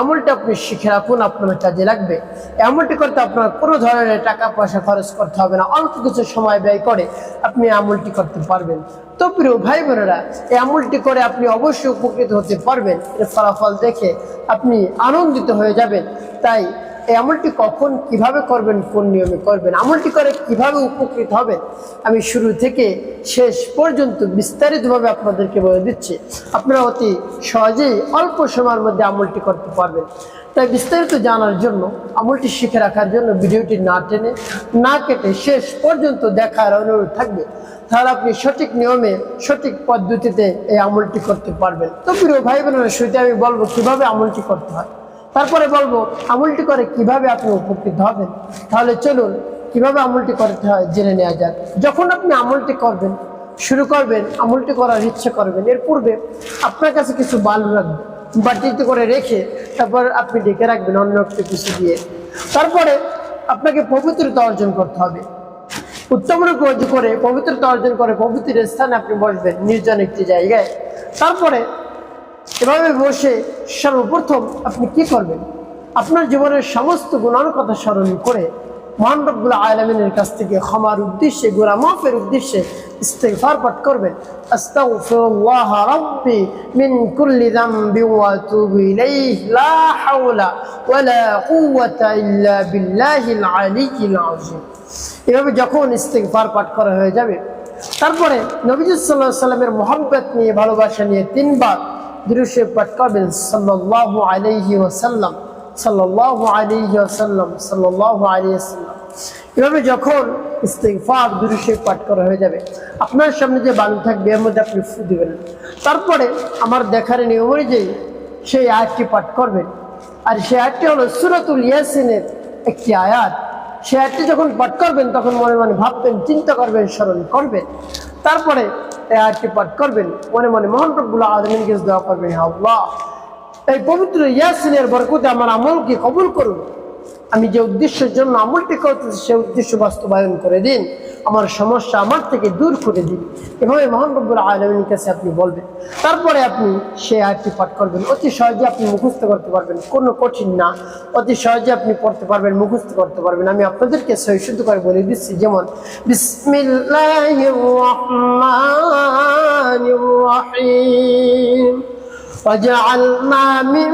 আমলটা আপনি শিখে রাখুন, আপনার কাজে লাগবে। এমনটি করতে আপনার কোনো ধরনের টাকা পয়সা খরচ করতে হবে না, অল্প কিছু সময় ব্যয় করে আপনি আমলটি করতে পারবেন। তো প্রিয় ভাই বোনেরা, এই আমলটি করে আপনি অবশ্যই উপকৃত হতে পারবেন। এর ফলাফল দেখে আপনি আনন্দিত হয়ে যাবেন। তাই এই আমলটি কখন কীভাবে করবেন, কোন নিয়মে করবেন আমলটি করে কীভাবে উপকৃত হবেন, আমি শুরু থেকে শেষ পর্যন্ত বিস্তারিতভাবে আপনাদেরকে বলে দিচ্ছি। আপনারা অতি সহজেই অল্প সময়ের মধ্যে আমলটি করতে পারবেন। তাই বিস্তারিত জানার জন্য, আমলটি শিখে রাখার জন্য ভিডিওটি না টেনে, না কেটে শেষ পর্যন্ত দেখার অনুরোধ থাকবে, তাহলে আপনি সঠিক নিয়মে, সঠিক পদ্ধতিতে এই আমলটি করতে পারবেন। তো প্রিয় ভাই বোনেরা শুরুতে আমি বলব কীভাবে আমলটি করতে হয়। তারপরে বলব, আমুলটি করে কীভাবে আপনি উপকৃত হবেন? তাহলে চলুন, কীভাবে আমুলটি করতে হয় জেনে নেওয়া যাক। যখন আপনি আমুলটি করবেন, শুরু করবেন, আমুলটি করার ইচ্ছে করবেন, এর পূর্বে আপনার কাছে কিছু বালু রাখবেন বাটিতে করে রেখে তারপর আপনি ডেকে রাখবেন অন্য একটু কিছু দিয়ে। তারপরে আপনাকে পবিত্রতা অর্জন করতে হবে। উত্তম রূপে করে, পবিত্রতা অর্জন করে পবিত্র স্থানে আপনি বসবেন, নির্জন একটি জায়গায়। তারপরে এভাবে বসে সর্বপ্রথম আপনি কি করবেন? আপনার জীবনের সমস্ত গুণার কথা স্মরণ করে মহান রব্বুল কাছ থেকে ক্ষমার উদ্দেশ্যে গুণা মাফের উদ্দেশ্যে ইস্তেগফার পাঠ করবেন। আস্তাগফিরুল্লাহ রাব্বি মিন কুল্লি যামবি লা হাওলা ওয়ালা এভাবে যখন ইস্তেগফার পাঠ করা হয়ে যাবে, তারপরে নবীজি আলাইহি সাল্লামের মোহাব্বত নিয়ে, ভালোবাসা নিয়ে তিনবার দৃশ্যে পাঠ করবেন সাল্লাল্লাহু আলাইহি ওয়াসাল্লাম, সাল্লাল্লাহু আলাইহি ওয়াসাল্লাম, সাল্লাল্লাহু আলাইহি ওয়াসাল্লাম। এভাবে যখন ইস্তেগফার দৃশ্যে পাঠ করা হয়ে যাবে, আপনার সামনে যে বালু থাকবে, এর মধ্যে আপনি ফু দিবেন তারপরে আমার দেখার নিয়ম অনুযায়ী সেই আয়াতটি পাঠ করবেন। আর সেই আয়াতটি হলো সুরাতুল ইয়াসিনের একটি আয়াত। সে আয়াতটি যখন পাঠ করবেন, তখন মনে মনে ভাববেন, চিন্তা করবেন, স্মরণ করবেন। তারপরে এই আয়াতটি পাঠ করবেন। মনে মনে মোহন রব্বুল আলমিন কাছে দেওয়া করবেন আল্লাহ। এই পবিত্র ইয়াসিনের বরকতে আমার আমলকে কবুল করুন। আমি যে উদ্দেশ্যের জন্য আমলটি করতেছি সে উদ্দেশ্য বাস্তবায়ন করে দিন আমার সমস্যা আমার থেকে দূর করে দিন এভাবে মহান রব্বুল আলমীর কাছে আপনি বলবেন তারপরে আপনি সে আয়টি পাঠ করবেন অতি সহজে আপনি মুখস্থ করতে পারবেন কোনো কঠিন না অতি সহজে আপনি পড়তে পারবেন মুখস্থ করতে পারবেন আমি আপনাদেরকে সহিশুদ্ধ করে বলে দিচ্ছি যেমন বিসমিল্লাহির রহমানির রহিম وجعلنا من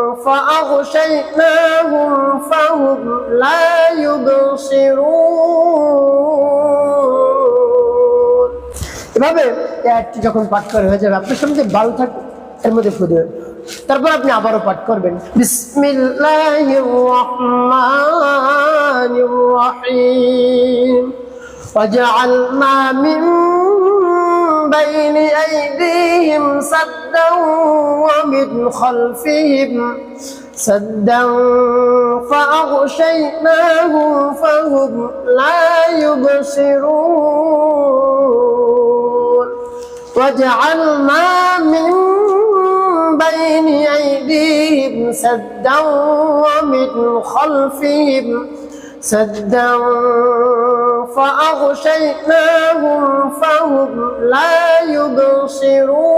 فأغشيناهم فهم لا يبصرون এভাবে একটি যখন পাঠ করা হয়ে যাবে আপনার সামনে বালু থাকবে এর মধ্যে ফুটে তারপর আপনি আবারও পাঠ করবেন বিসমিল্লাহির রহমানির রহিম وجعلنا من بين أيديهم سدا ومن خلفهم سدا فأغشيناهم فهم لا يبصرون. وجعلنا من بين أيديهم سدا ومن خلفهم سدا فأغشيناهم فهم لا يبصرون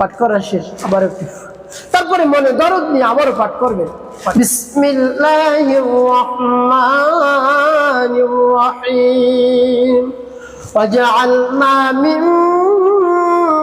পাঠ করা শেষ আবার একটু তারপরে মনে দরদ নিয়ে আবারও পাঠ করবেন বিসমিল্লাহির রহমানির রহিম وجعلنا من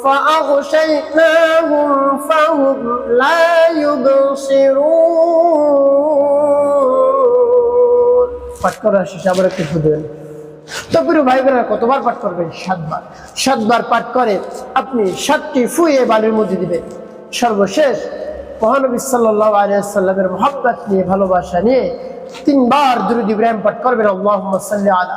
فأغشيناهم فهم لا يبصرون পাঠ করার শেষে আবার একটু শুধবেন তো প্রিয় ভাই বোনেরা কতবার পাঠ করবেন সাতবার সাতবার পাঠ করে আপনি সাতটি ফুয়ে বালির মধ্যে দিবেন সর্বশেষ মহানবী সাল্লাহ আলিয়াল্লামের মহাব্বত নিয়ে ভালোবাসা নিয়ে তিনবার দুরুদ ইব্রাহিম পাঠ করবেন আল্লাহুম্মা সাল্লি আলা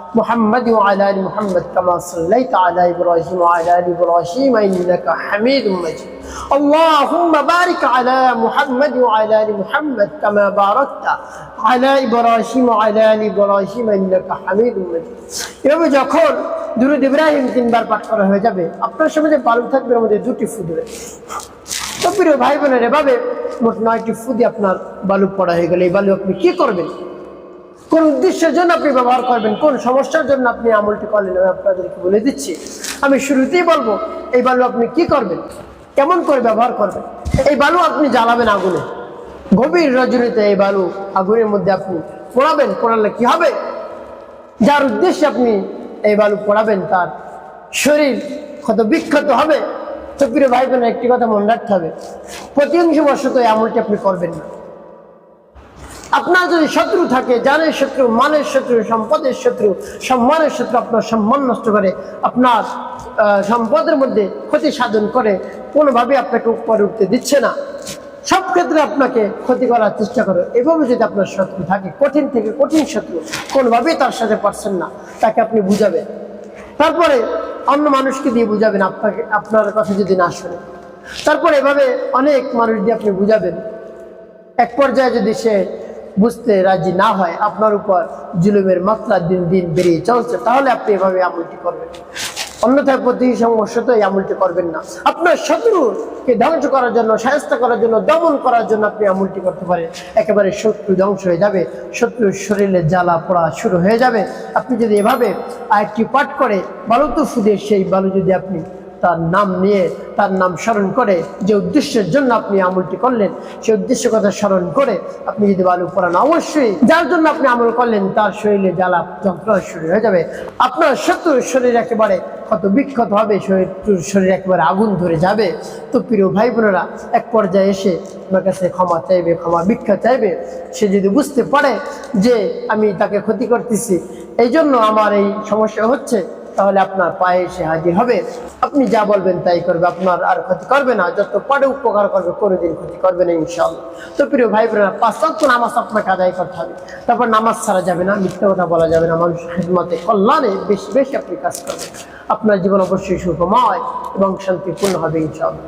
محمد وعلى ال محمد كما صليت على ابراهيم وعلى ال ابراهيم انك حميد مجيد اللهم بارك على محمد وعلى ال محمد كما باركت على ابراهيم وعلى ال ابراهيم انك حميد مجيد এভাবে যখন দুরুদ ইব্রাহিম তিনবার পাঠ করা হয়ে যাবে আপনার সমাজে বালু থাকবে এর মধ্যে দুটি ফু দেবে তো প্রিয় ভাই বোনের এভাবে মোট নয়টি ফু দিয়ে আপনার বালু পড়া হয়ে গেলে এই বালু আপনি কি করবেন কোন উদ্দেশ্যের জন্য আপনি ব্যবহার করবেন? কোন সমস্যার জন্য আপনি আমলটি করলেন? আমি আপনাদেরকে বলে দিচ্ছি। আমি শুরুতেই বলব, এই বালু আপনি কি করবেন? কেমন করে ব্যবহার করবেন? এই বালু আপনি জ্বালাবেন আগুনে। গভীর রজনীতে এই বালু আগুনের মধ্যে আপনি পড়াবেন। পড়ালে কি হবে? যার উদ্দেশ্যে আপনি এই বালু পড়াবেন, তার শরীর ক্ষত বিক্ষত হবে। তো প্রিয় ভাই বোন একটি কথা মনে রাখতে হবে। প্রতিঅংশ বশত এই আমলটি আপনি করবেন না। আপনার যদি শত্রু থাকে, জানের শত্রু, মানের শত্রু, সম্পদের শত্রু, সম্মানের শত্রু আপনার সম্মান নষ্ট করে, আপনার সম্পদের মধ্যে ক্ষতি সাধন করে, কোনোভাবে আপনাকে উপরে উঠতে দিচ্ছে না। সব ক্ষেত্রে আপনাকে ক্ষতি করার চেষ্টা করে। এভাবে যদি আপনার শত্রু থাকে, কঠিন থেকে কঠিন শত্রু, কোনোভাবেই তার সাথে পারছেন না, তাকে আপনি বুঝাবেন। তারপরে অন্য মানুষকে দিয়ে বুঝাবেন আপনাকে, আপনার কথা যদি না শোনে। তারপরে এভাবে অনেক মানুষ দিয়ে আপনি বুঝাবেন। এক পর্যায়ে যদি সে বুঝতে রাজি না হয়, আপনার উপর জুলুমের মাত্রা দিন দিন বেরিয়ে চলছে, তাহলে আপনি এভাবে আমলটি করবেন। অন্যথায় প্রতি সংঘর্ষত এই আমলটি করবেন না। আপনার শত্রুকে ধ্বংস করার জন্য সাহায্য করার জন্য, দমন করার জন্য আপনি আমলটি করতে পারেন। একেবারে শত্রু ধ্বংস হয়ে যাবে, শত্রুর শরীরে জ্বালা পড়া শুরু হয়ে যাবে। আপনি যদি এভাবে আরেকটি পাঠ করে বালু তো ফুদে সেই বালু যদি আপনি তার নাম নিয়ে, তার নাম স্মরণ করে, যে উদ্দেশ্যের জন্য আপনি আমলটি করলেন, সেই উদ্দেশ্য কথা স্মরণ করে আপনি যদি বালু পড়ান, অবশ্যই যার জন্য আপনি আমল করলেন, তার শরীরে জ্বালা, যন্ত্রণা শুরু হয়ে যাবে। আপনার শত্রুর শরীর একেবারে কত বিক্ষত হবে, শত্রুর শরীর একেবারে আগুন ধরে যাবে। তো প্রিয় ভাই বোনেরা, এক পর্যায়ে এসে আপনার কাছে ক্ষমা চাইবে, ক্ষমা ভিক্ষা চাইবে। সে যদি বুঝতে পারে যে আমি তাকে ক্ষতি করতেছি এই জন্য আমার এই সমস্যা হচ্ছে তাহলে আপনার পায়ে এসে হাজির হবে। আপনি যা বলবেন তাই করবে, আপনার আর ক্ষতি করবে না। যত পারে উপকার করবে, কোনোদিন ক্ষতি করবে না ইনশাল্লাহ তো প্রিয় ভাই বোনেরা সপ্তাহ নামাজ আপনাকে আদায় করতে হবে। তারপর নামাজ ছাড়া যাবে না, মিথ্যা কথা বলা যাবে না। মানুষ খেদমতে কল্যাণে বেশি বেশি আপনি কাজ করবেন। আপনার জীবন অবশ্যই সুখময় এবং শান্তিপূর্ণ হবে ইনশাল্লাহ